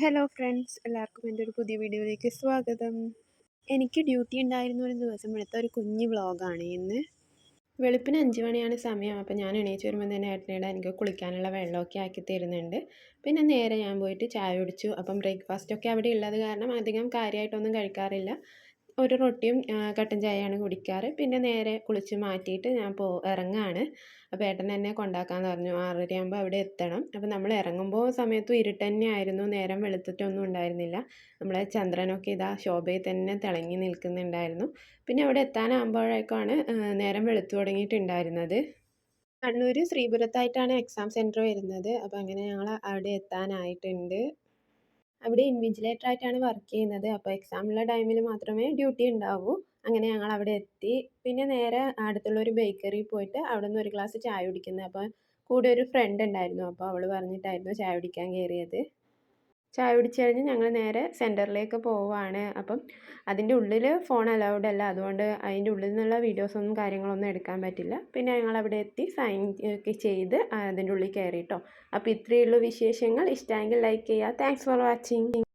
Hello friends എല്ലാവർക്കും എന്റെ ഒരു പുതിയ വീഡിയോയിലേക്ക് സ്വാഗതം. എനിക്ക് ഡ്യൂട്ടി ഉണ്ടായിരുന്ന ഒരു ദിവസം എടുത്ത ഒരു കുഞ്ഞു വ്ളോഗാണ് ഇന്ന്. വെളുപ്പിന് അഞ്ച് മണിയാണ് സമയം. അപ്പോൾ ഞാൻ എണീച്ച് വരുമ്പോൾ തന്നെ ഏട്ടനയുടെ എനിക്ക് കുളിക്കാനുള്ള വെള്ളമൊക്കെ ആക്കി തരുന്നുണ്ട്. പിന്നെ നേരെ ഞാൻ പോയിട്ട് ചായ കുടിച്ചു. അപ്പം ബ്രേക്ക്ഫാസ്റ്റൊക്കെ അവിടെ ഉള്ളത് കാരണം അധികം കാര്യമായിട്ടൊന്നും കഴിക്കാറില്ല. ഒരു റൊട്ടിയും കട്ടൻ ചായയാണ് കുടിക്കാറ്. പിന്നെ നേരെ കുളിച്ച് മാറ്റിയിട്ട് ഞാൻ പോ ഇറങ്ങാണ്. അപ്പോൾ ഏട്ടൻ തന്നെ കൊണ്ടാക്കാന്ന് പറഞ്ഞു. ആറരയാകുമ്പോൾ അവിടെ എത്തണം. അപ്പോൾ നമ്മൾ ഇറങ്ങുമ്പോൾ സമയത്തും ഇരുട്ട് തന്നെയായിരുന്നു നേരം വെളുത്തിട്ടൊന്നും ഉണ്ടായിരുന്നില്ല. നമ്മളെ ചന്ദ്രനൊക്കെ ഇതാ ശോഭയിൽ തന്നെ തിളങ്ങി നിൽക്കുന്നുണ്ടായിരുന്നു. പിന്നെ അവിടെ എത്താനാകുമ്പോഴേക്കാണ് നേരം വെളുത്തു തുടങ്ങിയിട്ടുണ്ടായിരുന്നത്. കണ്ണൂർ ശ്രീപുരത്തായിട്ടാണ് എക്സാം സെന്റർ വരുന്നത്. അപ്പോൾ അങ്ങനെ ഞങ്ങൾ അവിടെ എത്താനായിട്ടുണ്ട്. അവിടെ ഇൻവിജിലേറ്റർ ആയിട്ടാണ് വർക്ക് ചെയ്യുന്നത്. അപ്പോൾ എക്സാമുള്ള ടൈമിൽ മാത്രമേ ഡ്യൂട്ടി ഉണ്ടാവൂ അങ്ങനെ ഞങ്ങൾ അവിടെ എത്തി. പിന്നെ നേരെ അടുത്തുള്ള ഒരു ബേക്കറിയിൽ പോയിട്ട് അവിടെ നിന്ന് ഒരു ഗ്ലാസ് ചായ കുടിക്കുന്നത് അപ്പോൾ കൂടെ ഒരു ഫ്രണ്ട് ഉണ്ടായിരുന്നു അപ്പോൾ അവൾ പറഞ്ഞിട്ടായിരുന്നു ചായ കുടിക്കാൻ കയറിയത് ചായ കുടിച്ച് കഴിഞ്ഞ് ഞങ്ങൾ നേരെ സെന്ററിലേക്ക് പോവുകയാണ് അപ്പം അതിന്റെ ഉള്ളിൽ ഫോൺ അലൗഡ് അല്ല. അതുകൊണ്ട് അതിന്റെ ഉള്ളിൽ നിന്നുള്ള വീഡിയോസൊന്നും കാര്യങ്ങളൊന്നും എടുക്കാൻ പറ്റില്ല. പിന്നെ ഞങ്ങൾ അവിടെ എത്തി സൈൻ ഒക്കെ ചെയ്ത് അതിന്റെ ഉള്ളിൽ കയറി കേട്ടോ അപ്പോൾ ഇത്രയേ ഉള്ളൂ വിശേഷങ്ങൾ. ഇഷ്ടമെങ്കിൽ ലൈക്ക് ചെയ്യുക താങ്ക്സ് ഫോർ വാച്ചിങ്